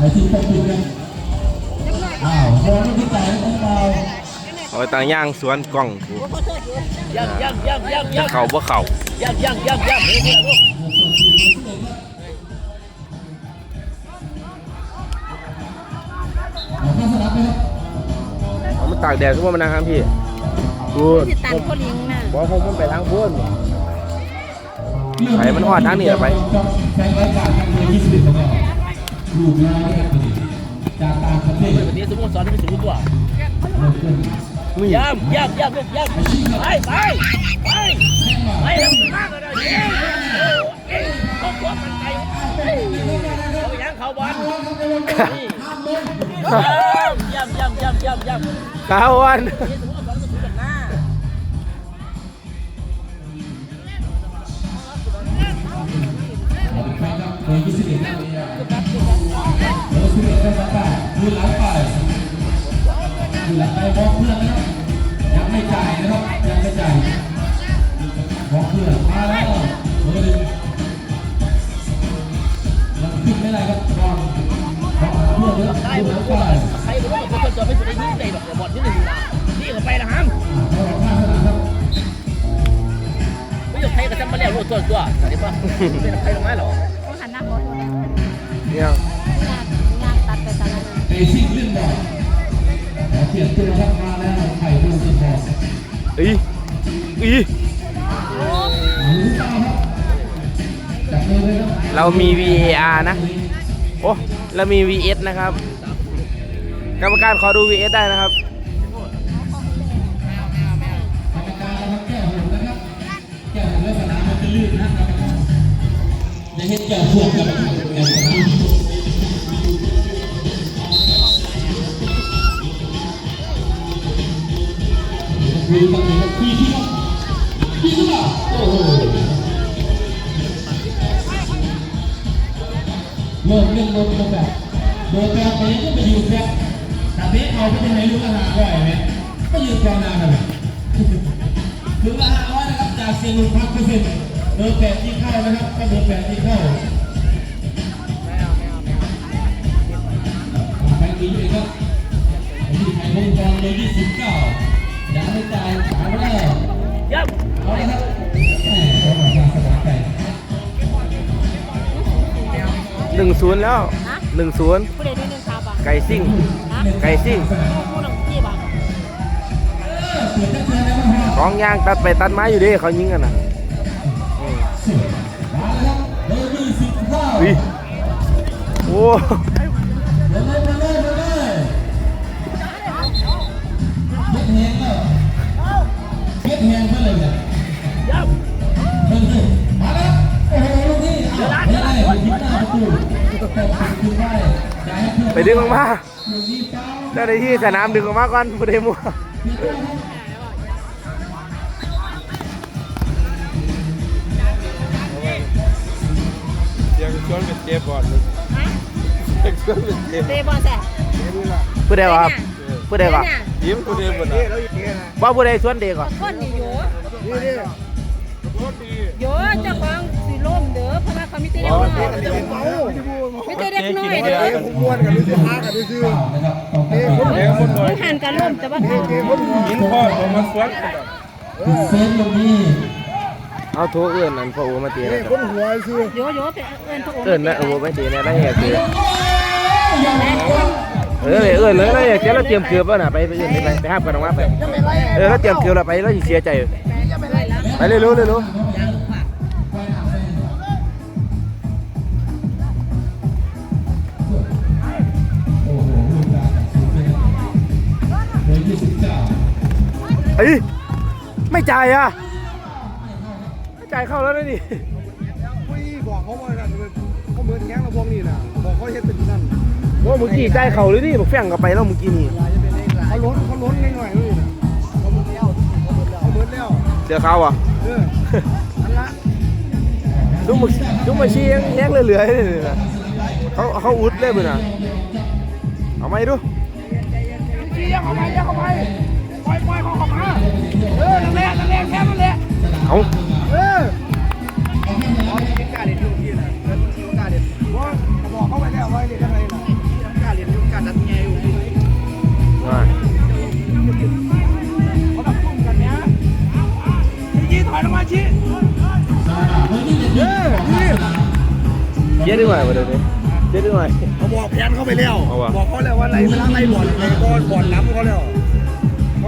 ไอ้ที่ปกปิดกันจังหน่อยอ้าวบอลไม่ได้จ่ายต้องเบาเอาไปต่างย่างสวนกล้องถูกยังยังยังยังจะยังเข่าบ่เข่ายังยังยังยังเฮ้ยเนี่ยลูกเอาเข้าสนามไปครับเอามันตากแดดก็ว่ามันนะครับพี่ดูสิตันคนยิงน่ะบอกผมมันไปทางพ้นไปมันฮอดทางนี้เหรอไปแข่ง รายการทางเรือยี่สิบของเราลูกน้อยเนี่ยจากต่างประเทศวันนี้สมมติสอนให้เป็นสูงตัวเริ่มต้นมึงย่ำย่ำย่ำลูกย่ำไปไปไปไปแล้วมากเลยเย้เย้เขาขวบมันไปเขาไปยังเขาบอลย่ำย่ำย่ำย่ำย่ำขาววันนี่สมมติสอน ดูหลังไปดูหลังไปบอกเพื่อนนะครับยังไม่จ่ายนะครับยังไม่จ่ายบอกเพื่อนมาแล้วเบอร์หนึ่งยังขึ้นไม่ได้ครับบอลบอลเพื่อนเยอะดูหลังไปใครบอกว่าคนจอดไม่สุดได้ยิ่งใจแบบบอลที่หนึ่งนี่ก็ไปนะฮัมอ่าเข้าหลังข้างสนามครับไม่ยกใครก็จำมาแล้วรถตัวตัวเดี๋ยวป่ะเป็นใครลงมาหรอต้องหันหน้าขอโทษเนี่ย เอซิ่งเล่นบอลขอเปลี่ยนตัวครับมาแล้วไข่ดูสิบอลอีอีรู้เปล่าครับจับมือเลยครับเรามี VAR นะ โอ้เรามี VS นะครับ กรรมการขอดู VS ได้นะครับกรรมการนะครับแก้หุ่นนะครับแก้หุ่นแล้วสนามมันจะลื่นนะครับอย่าเห็นแก้พวกกันแก้สนาม เบสเอาไปที่ไหนรู้อาหารก่อยไหมก็ยืนกองนานเลยถึงละห้าร้อยนะครับจากเซียนลุงพักเปอร์เซ็นต์เบอร์แปดที่เข้านะครับก็เบอร์แปดที่เข้าไปดีเลยครับที่ไทยวงจรเลยยี่สิบเก้ายังไม่จ่ายขายไปแล้วย่ำเอาละครับแหมเขาบอกว่าสบายใจ1-0แล้ว 1-0ผู้ใดได้หนึ่งคาบ่ะไก่ซิ่งฮะไก่ซิ่ง ผู้หลังพี่บ่ะเปิดตั้งเตือนแล้วว่าของยางตัดไปตัดไม้อยู่ดิเขายิงกันนะอืมมาแล้วครับเบอร์ยี่สิบเก้าอุ้ยโอ้มาเลยมาเลยมาเลยเบ็ดแหงแล้วเบ็ดแหงเพื่ออะไรเนี่ยย่ ไปจ่ายให้เพื่อนไปดึงออกมาลูกนี้เป้าเจ้าหน้าที่สนามดึงออกมาก่อนบ่ได้มัวผิดด้วยครับเสียงชวนเป็นเจ็บบอลเสียงชวนเป็นเจ็บเตะบอลแซ่ผู้ใดวะครับผู้ใดวะยิ้มตัวเดียวหมดนะว่าผู้ใดชวนเด็กก่อนคนนี่อยู่อยู่เจ้าของสิ ล่มเด้อเพราะว่าเขามีแต่เด็กน้อยมีแต่เด็กน้อยเด้อม้วนกันดูสิฮากันดูสิเป้านะครับต้องการมันหันกันล่มแต่ว่าหันยินพ่อผมมาสวนคือเซฟลูกนี้เอาโทรเอื้อนนั่นพ่อโอมาเตียนะคนหัวซื้อโยโย่เป็นเอิ้นพระองค์เอื้อนนะโอไม่ตีนะได้เหตุคือเออเอื้อนเลยแล้วอยาเสียแล้วเตรียมเกลือบแล้วน่ะไปไปเอื้อนไปไปห้ามกันออกมาไปเออแล้วเตรียมเกลือบแล้วไปแล้วสิเสียใจไปเร็วๆเร็ว ไม่จ่ายอะไม่จ่ายเข้าแล้วนะนี่ปุ้ยบอกเขาว่านั่นเขาเหมือนแข้งเราพวกนี้นะบอกเขาเฮ็ดเป็นนั่นว่าเมื่อกี้จ่ายเข้าเลยนี่บอกแฝงกลับไปแล้วเมื่อกี้นี่เขาล้นเขาล้นหน่อยๆนี่นะเขาเหมือนแล้วเขาเหมือนแล้วเสือเขาอะเอออันละจุ๊บมาจุ๊บมาชี้แยกเหลือๆเลยนะเขาเขาอุดเลยมึงน่ะเอาไหมดูชี้ยังเข้าไปยังเข้าไปป ล่อยปล่อยเขาเข้ามาเออนั่นแหละนั่นแหละแค่นั่นแหละเอาเออเอาที่กล้าเรียนรู้ที่นะกล้าเรียนว่าบอกเขาไปแล้วว่าเรียนอะไรล่ะกล้าเรียนการนัดแงอยู่มาเขาดับตุ้มกันเนี้ยชี้ถอยลงมาชี้เออนี่เย็ดดีกว่าเดี๋ยวนี้เย็ดดีกว่าเขาบอกแผนเขาไปแล้วเอาบอกเขาแล้วว่าไล่เวลาไล่บอลไล่บอลบอลล้ำเขาแล้ว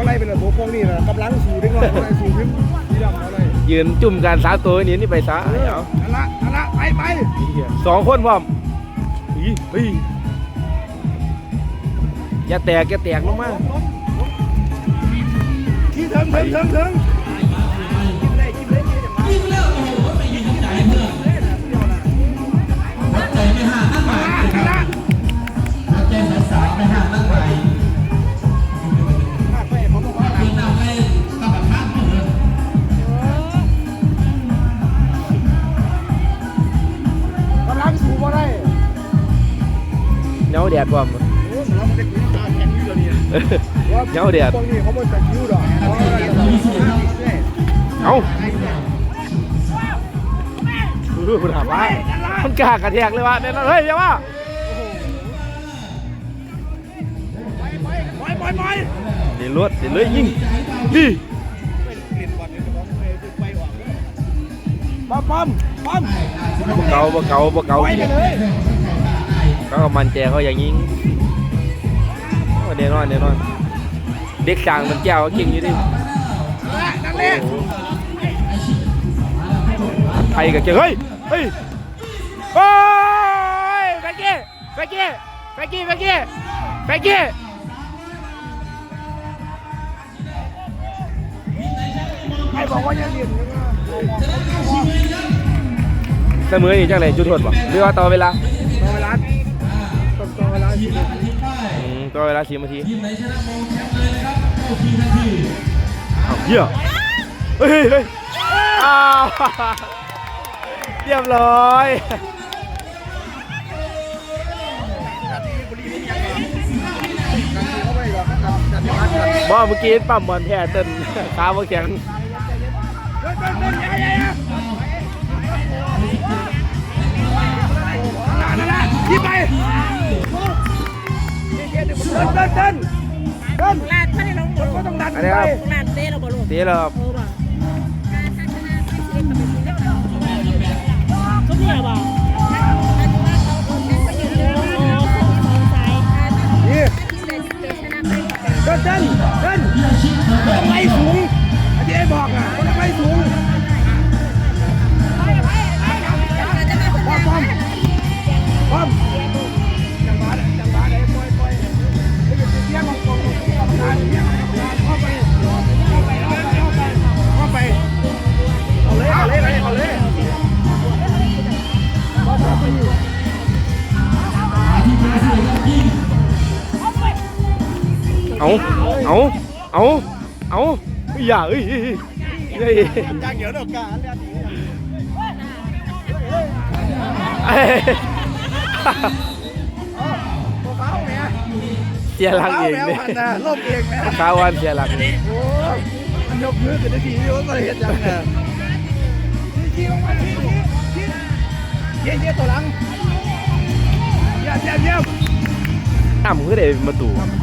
ไล่เป็นระบบพวกนี้นะกำลังสูดึงว่าเขาไล่สูขึ้นที่ดำเขาเลยยืนจุ่มกันสามตัวนี้นี่ไปซะเออเอานั่นละนั่นละไปไปสองคนพร้อมอีเฮ้ยอย่าแตกอย่าแตกลงมาที่เถิงเถิงเถิงเถิงกินได้กินได้กินได้ยิงแล้วโอ้โหไปยิาแดดพร้อมโอ้เราไม่ได้คุยตาแข็งอยู่ตัวนี้เหงาแดดตรงนี้เขาไม่จะคิ้วดอกเพราะว่าเราจะสูบน้ำด้วยเอาดูคุณถามว่ามันกล้ากระแทกเลยวะเนี่ยเฮ้ยอย่าว่าไปไปไปไปไปเดี๋ยวรวดเดี๋ยวเลยยิงนี่ปั๊มปั๊มปั๊มบ่เก่าบ่เก่าบ่เก่าไปกัน เขาก็มันแจเขาอย่างยิงโอ้เดนอนเดนอน เด็กสั่งมันแก้วก็เก่งอยู่ดินั่นแหละไทยกับเก่งเฮ้ย เฮ้ยโอ้ยแฟกี้แฟกี้แฟกี้แฟกี้แฟกี้ใครบอกว่าจะเรียนเสมอนี่จังไหนจุดโทษบ่หรือว่าต่อเวลาต่อเวลา เวลาสิบนาทีทีมไหนชนะมงแชมป์เลยนะครับเข้าทีมทันทีเอาเหี้ยเฮ้ยเฮ้ยอ้าวเรียบร้อยเขาไม่หรอกครับจัดการกันบ่เมื่อกี้ปั๊มบอลแพ้เต้นขาบ่แข็ง ดินเดินเดินเดินเดินลาดท่านได้ลงบ่ก็ต้องดันอันนี้ครับลาดเต้เราบ่ลูกตีแล้วครับเออบ่เขาเนี่ยบ่นี่เดินเดินเดินเดินต้องไล่สูงอาจารย์บอกอะต้องไล่สูง อย่าเอ้ยเอ้ยเอ้ยจ้างเดี๋ยวเดี๋ยวการเรียนดีเอ้ยตัวเข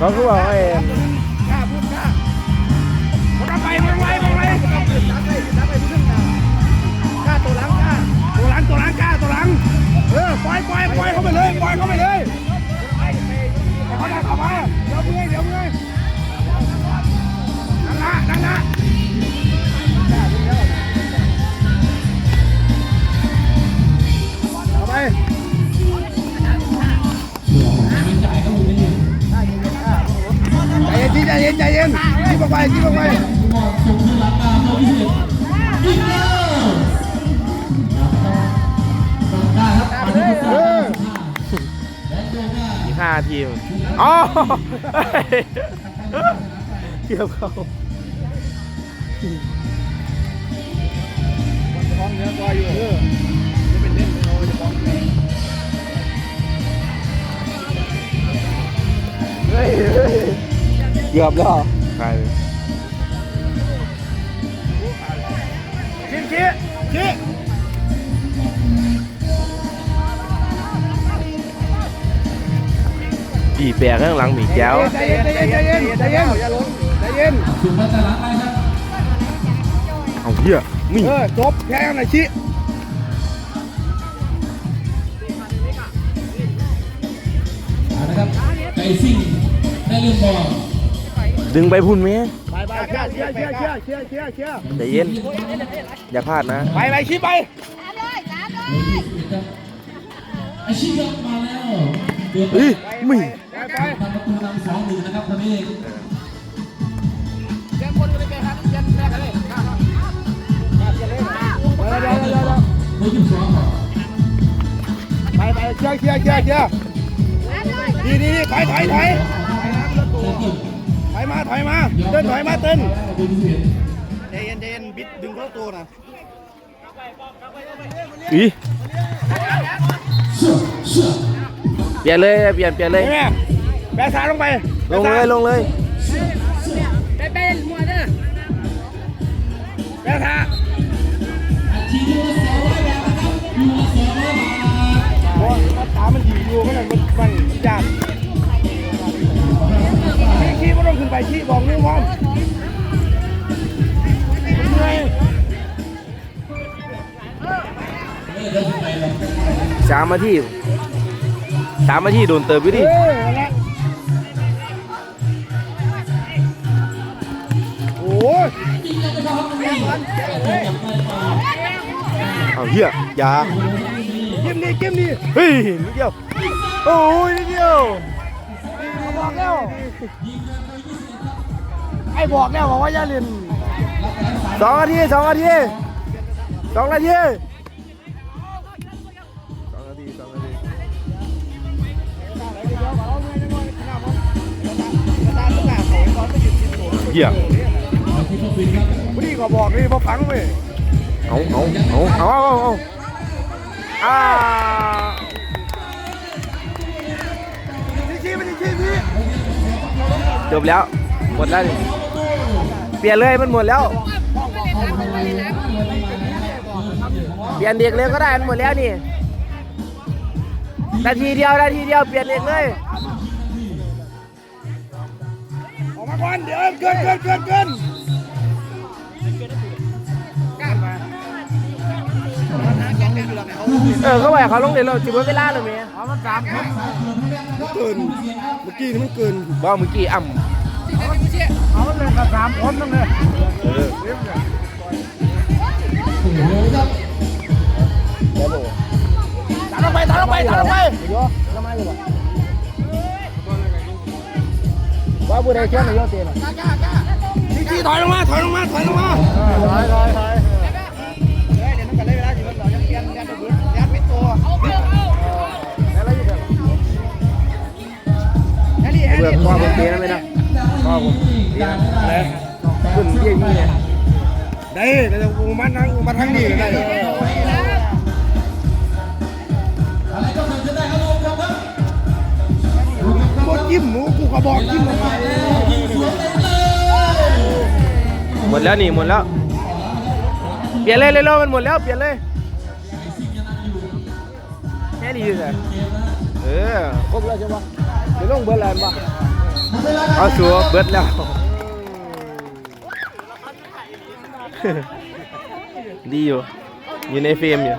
เนี่ยเสียหลักเขาเองแล้วเนี่ยมันนะลบเองแม่ขาวันเสียหลักโอ้มันยกมือขึ้นได้ทีโอ้ก็เห็นจังเนี่ยชี้ลงมาชี้ชี้ชี้เยี่ยเยี่ยตัวหลังเยี่ยเยี่ยเยี่ยอ้ำคือได้มาตู่เขาคือว่าไอ้กล้าพูดกล้ามันไปมันไวมันไปตัดไปเรื่องกล้าตัวหลังกล้าตัวหลังตัวหลังกล้าตัวหลังเออปล่อยปล่อยปล่อยเขาไปเลยปล่อยเขาไปเลยเขาได้เข้ามาเดี๋ยวเมื่อยเดี๋ยวเมื่อยนั่นละนั่นละเอาไป ย็นใจเย็นใจเย็นจิ้มออกไปจิ้มออกไปส่งขึ้นหลังมาตัวพิเศษยิงแล้วได้ครับมาที่ผู้เอการอและโดน่าอีกห้าทีมอ๋อเกือบเข้าท้องเนื้อตัวอยู่ เกือบแล้วใช่ชี้ชี้ชี้ปีแปรข้างหลังมีแก้วใจเย็นใจเย็นใจเย็นใจเย็นอย่าล้มใจเย็นสุดมาตลาดไปครับเอาเหี้ยมีเออจบแค่ไหนชี้เอาละครับไก่ซิ่งได้เรื่องบอล ดึงไปพุ่นไหมไปไปเชียร์เชียร์เชียร์เชียร์เชียร์เชียร์ใจเย็น อย่าพลาดนะ ไปไปชี้ไปอาชีพยกมาแล้วเฮ้ยมีไปไปประตูนำสองหนึ่งนะครับคนนี้เดี๋ยวเดี๋ยวเดี๋ยวเดี๋ยวมือที่สองครับไปไปเชียร์เชียร์เชียร์เชียร์ดีดีดีถอยถอยถอย อยมาถอยมาเต้นถอยมาเต้นดูที่เห็นใจเย็นใจเย็นบิดดึงเข้าตัวนะอีเชื่อเชื่อเปลี่ยนเลยเปลี่ยนเปลี่ยนเลยเห็นไหมแบะขาลงไปลงเลยลงเลยไปไปมัวเด้อแบะขาอา ไปชี้บอกนิ้วพร้อมเหนื่อยสามนาทีสามนาทีโดนเติมไปดิเออนั่นแหละโอ้ยเอาเหี้ยอย่าจิ้มดีจิ้มดีเฮ้ยนิดเดียวโอ้ยนิดเดียวบอกแล้ว ไอ้บอกแล้วบอกว่าอย่าเล่นสองนาทีสองนาทีสองนาทีสองนาทีสองนาทีเหี้ยวันนี้ก็บอกนี่พอฟังเว้ยเอาเอาเอาเอาเอาเอาอ่าชี้ชี้ไม่ได้ชี้พี่จบแล้วหมดแล้วนี่ เปลี่ยนเลยมันหมดแล้ว เปลี่ยนเด็กเลยก็ได้มันหมดแล้วนี่นาทีเดียวนาทีเดียวเปลี่ยนเด็กเลยออกมาก่อนเดี๋ยวเกินเกินเกินเกินเออเขาบอกเขาลงเดี๋ยวเราจิบไว้เวลาเลยไหมมันสามครับเกินเมื่อกี้นี่มันเกินบอกเมื่อกี้อ่ำ เอาเลยกับสามคนนั่นเลยเออโอ้โหครับตัดลงไปตัดลงไปตัดลงไปว่าบุได้เชื่อในยอดเตียนชี้ชี้ถอยลงมาถอยลงมาถอยลงมาถอยถอยถอยเดี๋ยวมันกันเลยเวลาอยู่เรายังเปลี่ยนยันตัวยันเป็นตัวแล้วอยู่เดี๋ยวแฮร์รี่แฮร์เบื่อพ่อผมเตียนไหมนะ พ่อผมเตีนะไรขึ้นเยี่ยยี่เนี่ยได้เดี๋ยวกูมานั่งมาทั้งนี้ได้อะไรก็เกิดขึ้นได้ครับลูกครับบดจิ้มหมูกูก็บอกจิ้มหมดแล้วนี่หมดแล้วเปลี่ยนเลยเลยโลมันหมดแล้วเปลี่ยนเลยแค่นี้เลยเออครบแล้วใช่ปะเดี๋ยวลงเบิร์แล้วปะ เอาสัวเบิดแล้ว ดีอยู่อยู่ในเฟรมอยู่